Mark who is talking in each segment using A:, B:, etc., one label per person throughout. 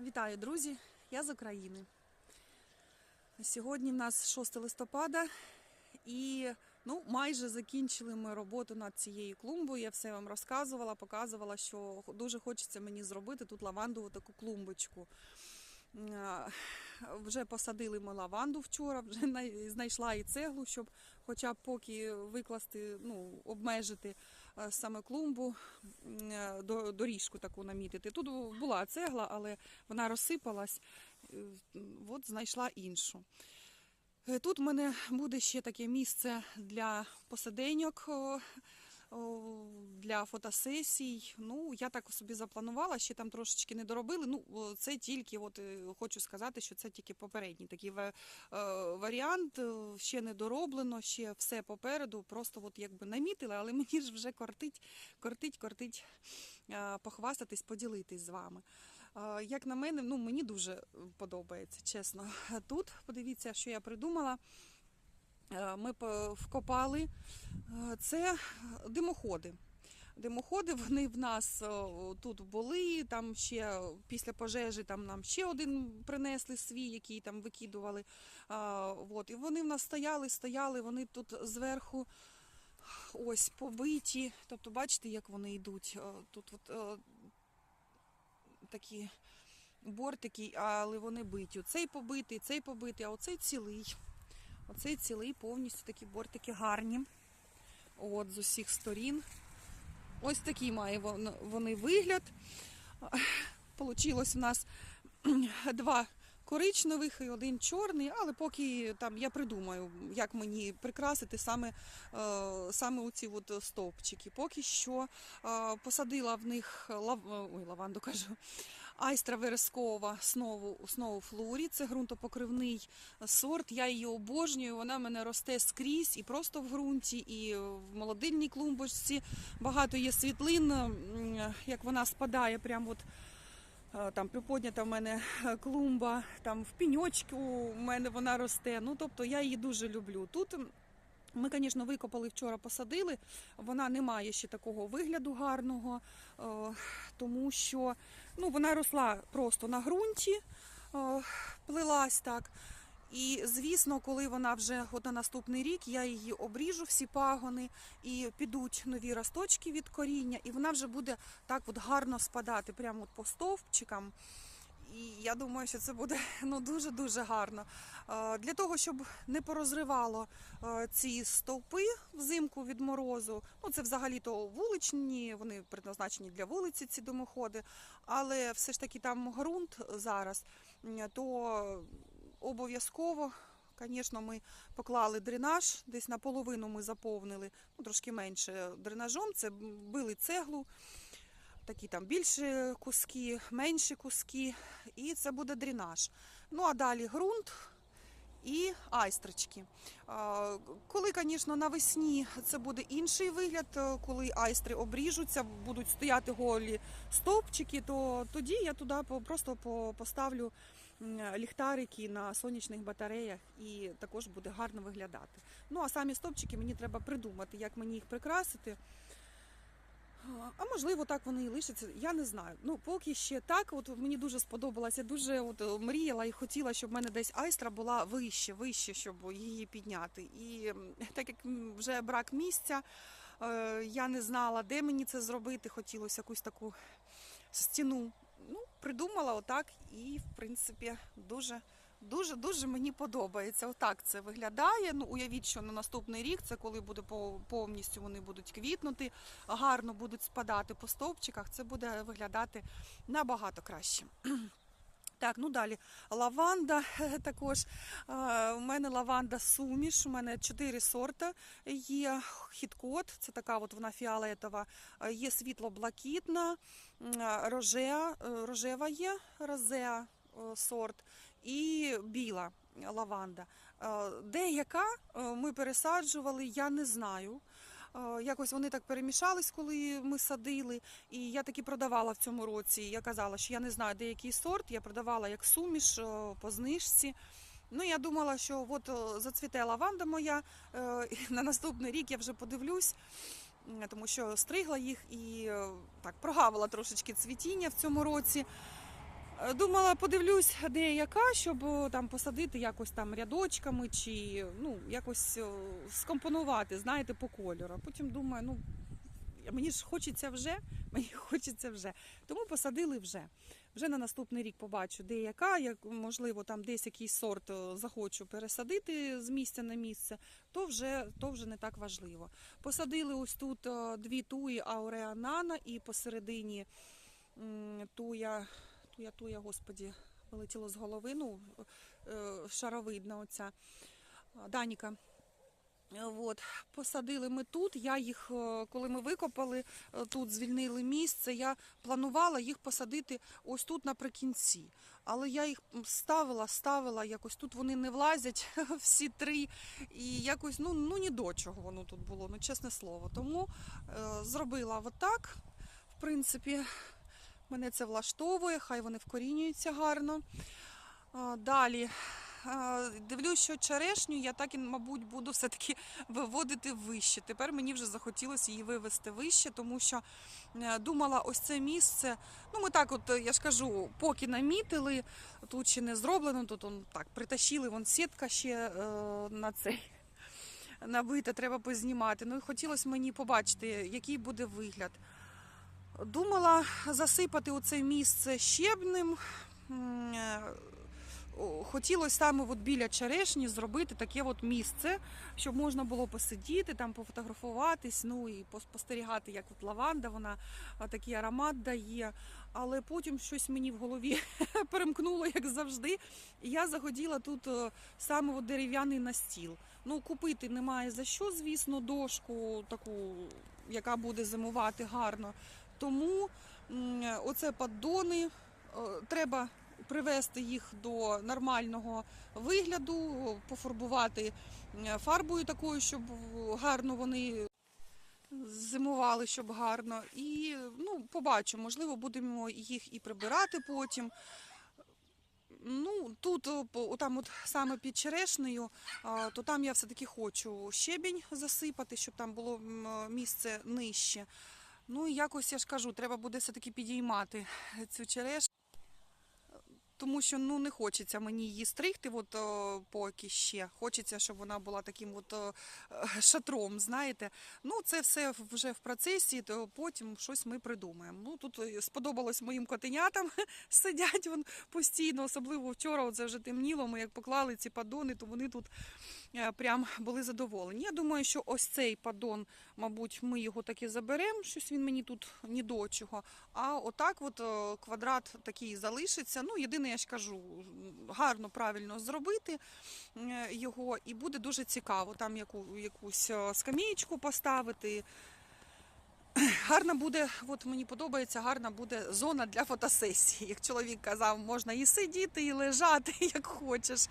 A: Вітаю, друзі! Я з України. Сьогодні в нас 6 листопада і ну, майже закінчили ми роботу над цією клумбою. Я все вам розказувала, показувала, що дуже хочеться мені зробити тут лавандову таку клумбочку. Е, Вже посадили ми лаванду вчора, вже знайшла і цеглу, щоб хоча б поки викласти, ну, обмежити саме клумбу, е, до- доріжку таку намітити. Тут була цегла, але вона розсипалась, е, от знайшла іншу. Е, Тут в мене буде ще таке місце для посаденьок, для фотосесій. Ну, я так собі запланувала, ще там трошечки не доробили. Ну, це тільки, от е, хочу сказати, що це тільки попередній такий е, варіант. е, Ще не дороблено, ще все попереду. Просто от якби намітили, але мені ж вже кортить, кортить, кортить похвастатись, поділитись з вами. Як на мене, ну мені дуже подобається, чесно. Тут подивіться, що я придумала. Е, Ми вкопали е, це димоходи. Димоходи вони в нас тут були. Там ще після пожежі там нам ще один принесли свій, який там викидували. От. І вони в нас стояли, стояли, вони тут зверху ось побиті. Тобто, бачите, як вони йдуть. Е, Тут от, е, такі бортики, але вони биті. Оцей побитий, цей побитий, а оцей цілий. Оцей цілий повністю такі бортики гарні. От, з усіх сторін. Ось такий має вони вигляд. Получилось у нас два коричневих і один чорний, але поки там я придумаю, як мені прикрасити саме, е, саме оці от стовпчики. Поки що е, посадила в них лав... ой, лаванду кажу. Айстра верескова снову флорі. Це ґрунтопокривний сорт. Я її обожнюю. Вона мене росте скрізь і просто в ґрунті, і в молодильній клумбочці. Багато є світлин, як вона спадає прямо от. е, Там приподнята в мене е, клумба, там в піньочку у мене вона росте. Ну тобто я її дуже люблю. Тут ми, звісно, викопали вчора, посадили. Вона не має ще такого вигляду гарного, е, тому що ну, вона росла просто на ґрунті, е, плелась так. І звісно, коли вона вже от на наступний рік, я її обріжу всі пагони і підуть нові росточки від коріння, і вона вже буде так от гарно спадати прямо от по стовпчикам. І я думаю, що це буде ну дуже дуже гарно. Для того, щоб не порозривало ці стовпи взимку від морозу. Ну це взагалі-то вуличні, вони предназначені для вулиці, ці димоходи, але все ж таки там ґрунт зараз, то обов'язково. Звісно, ми поклали дренаж, десь наполовину ми заповнили, ну трошки менше дренажом. Це били цеглу, такі там більші куски, менші куски, і це буде дренаж. Ну а далі ґрунт і айстрички. Коли, звісно, навесні це буде інший вигляд, е, коли айстри обріжуться, будуть стояти голі стовпчики, то тоді я туди просто поставлю ліхтарики на сонячних батареях і також буде гарно виглядати. Ну а самі стовпчики мені треба придумати, як мені їх прикрасити. А, можливо, так вони і лишаться. Я не знаю. Ну поки ще так. От мені дуже сподобалося. Дуже от е, мріяла і хотіла, щоб в мене десь айстра була вище, вище, щоб її підняти. І так як вже брак місця, е, я не знала, де мені це зробити. Хотілося якусь таку стіну. Ну, придумала отак, і в принципі дуже. Дуже дуже мені подобається. Отак це виглядає. Ну уявіть, що на наступний рік це коли буде повністю вони будуть квітнути, гарно будуть спадати по стовпчиках. Це буде виглядати набагато краще. Так, ну далі лаванда також. У мене лаванда суміш. У мене чотири сорта є. Хіткот, це така от вона фіолетова. Є світло-блакитна, м, е, рожева є, розеа сорт і біла лаванда. Е, Деяка е, ми пересаджували, я не знаю. Е, Якось вони так перемішались, коли ми садили. І я таки продавала в цьому році. Я казала, що я не знаю, де який сорт. Я продавала як суміш е, по знижці. Ну, я думала, що от е, зацвіте лаванда моя. е, На наступний рік я вже подивлюсь, тому що стригла їх і е, так прогавила трошечки цвітіння в цьому році. Е, Думала, подивлюсь, де яка, щоб там посадити якось там рядочками чи ну, якось скомпонувати, знаєте, по кольору. Потім думаю, ну мені ж хочеться вже, мені хочеться вже. Тому посадили вже. Вже на наступний рік побачу, де яка, як можливо, там десь якийсь сорт захочу пересадити з місця на місце, то вже, то вже не так важливо. Посадили ось тут дві туї ауреанана і посередині туя, туя, туя, господі, вилетіло з голови, ну, е, шаровидна оця Даніка. Е, От, посадили ми тут. Я їх, е, коли ми викопали, тут звільнили місце. Я планувала їх посадити ось тут наприкінці. Але я їх ставила, ставила, якось тут вони не влазять всі три. І якось ну, ну ні до чого воно тут було, ну чесне слово. Тому е, зробила отак. В принципі, мене це влаштовує, хай вони вкорінюються гарно. Далі. Дивлюсь, що черешню я так і, мабуть, буду все-таки виводити вище. Тепер мені вже захотілося її вивести вище, тому що е, думала, ось це місце. Ну, ми так, от я ж кажу, поки намітили, тут ще не зроблено, тут он, так притащили, вон сітка ще е, на цей набита, треба познімати. Ну і хотілося мені побачити, який буде вигляд. Думала засипати оце місце щебнем. Е, Хотілося саме от біля черешні зробити таке от місце, щоб можна було посидіти, там пофотографуватись, ну і поспостерігати, як от лаванда, вона такий аромат дає. Але потім щось мені в голові перемкнуло, як завжди. І я захотіла тут е, саме от дерев'яний настіл. Ну, купити немає за що, звісно, дошку таку, яка буде зимувати гарно. Тому оце поддони, е, треба привести їх до нормального вигляду, пофарбувати е, фарбою такою, щоб гарно вони зимували, щоб гарно. І ну, побачу, можливо, будемо їх і прибирати потім. Ну, тут, там от саме під черешнею, то там я все-таки хочу щебінь засипати, щоб там було місце нижче. Ну якось я ж кажу, треба буде все-таки підіймати цю черешню. Тому що ну не хочеться мені її стригти, от о, поки ще. Хочеться, щоб вона була таким от о, е, шатром, знаєте. Ну, це все вже в процесі, то потім щось ми придумаємо. Ну тут е, сподобалось моїм котенятам, сидять вон постійно, особливо вчора, оце вже темніло. Ми як поклали ці падони, то вони тут е, прям були задоволені. Я думаю, що ось цей падон, мабуть, ми його таки заберемо. Щось він мені тут ні до чого. А отак, от квадрат такий залишиться. Ну, єдине, я ж кажу, гарно, правильно зробити е, його, і буде дуже цікаво. Там яку, якусь е, скамієчку поставити. Гарна буде, от мені подобається, гарна буде зона для фотосесії. Як чоловік казав, можна і сидіти, і лежати, як хочеш.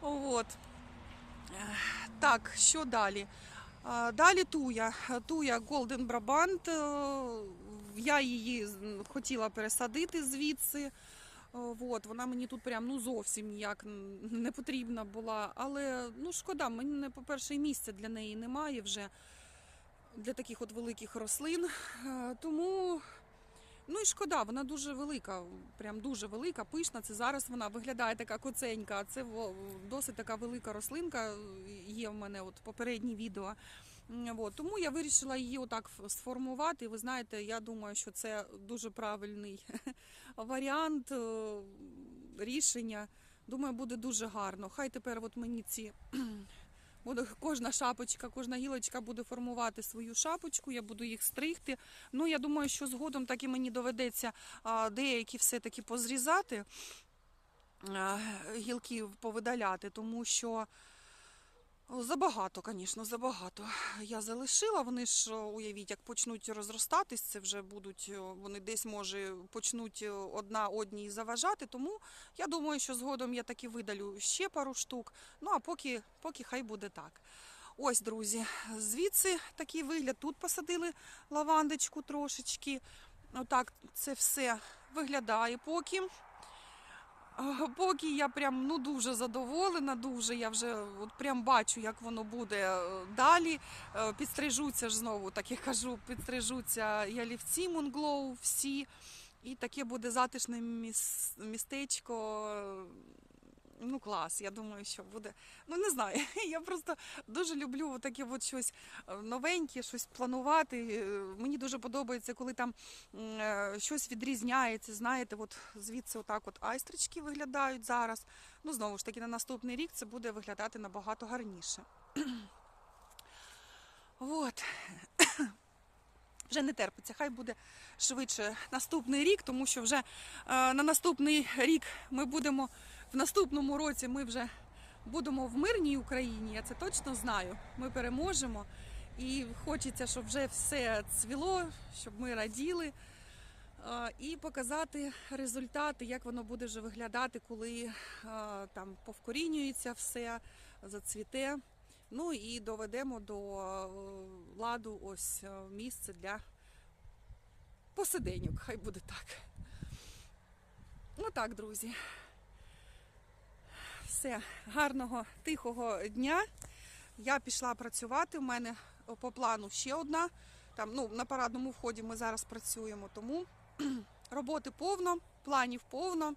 A: От. Так, що далі? Далі туя. Туя Golden Brabant. Е, Я її хотіла пересадити звідси. Е, От, вона мені тут прям ну зовсім ніяк не потрібна була. Але ну шкода, мені, по-перше, місця для неї немає вже для таких от великих рослин. Е, Тому ну і шкода, вона дуже велика, прям дуже велика, пишна. Це зараз вона виглядає така коценька, це досить така велика рослинка. Є в мене от попередні відео. От, тому я вирішила її отак сформувати. Ви знаєте, я думаю, що це дуже правильний варіант е, рішення. Думаю, буде дуже гарно. Хай тепер от мені ці буде кожна шапочка, кожна гілочка буде формувати свою шапочку, я буду їх стригти. Ну, я думаю, що згодом так і мені доведеться деякі все-таки позрізати, гілки повидаляти, тому що забагато, звісно, забагато. Я залишила. Вони ж, уявіть, як почнуть розростатись, це вже будуть, вони десь, може, почнуть одна одній заважати. Тому я думаю, що згодом я таки видалю ще пару штук. Ну а поки, поки хай буде так. Ось, друзі, звідси такий вигляд. Тут посадили лавандочку трошечки. Отак це все виглядає поки. Поки я прям ну дуже задоволена, дуже я вже от прям бачу, як воно буде е, далі. Е, Підстрижуться ж знову, так я кажу, підстрижуться ялівці Мунглоу всі. І таке буде затишне міс- містечко. Ну, клас, я думаю, що буде. Ну, не знаю. Я просто дуже люблю таке от щось е, новеньке, щось планувати. Е, Мені дуже подобається, коли там е, щось відрізняється. Знаєте, от звідси отак от айстрички виглядають зараз. Ну, знову ж таки, на наступний рік це буде виглядати набагато гарніше. От. Вже не терпиться, хай буде швидше наступний рік, тому що вже е, на наступний рік ми будемо в наступному році. Ми вже будемо в мирній Україні. Я це точно знаю. Ми переможемо. І хочеться, щоб вже все цвіло, щоб ми раділи. е, І показати результати, як воно буде вже виглядати, коли е, там повкорінюється все, зацвіте. Ну і доведемо до е, ладу ось е, місце для посиденьок, хай буде так. Ну так, друзі. Все, гарного, тихого дня. Я пішла працювати. У мене по плану ще одна. Там, ну, на парадному вході ми зараз працюємо, тому роботи повно, планів повно.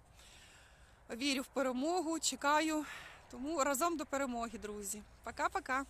A: Вірю в перемогу, чекаю. Тому разом до перемоги, друзі. Пока-пока.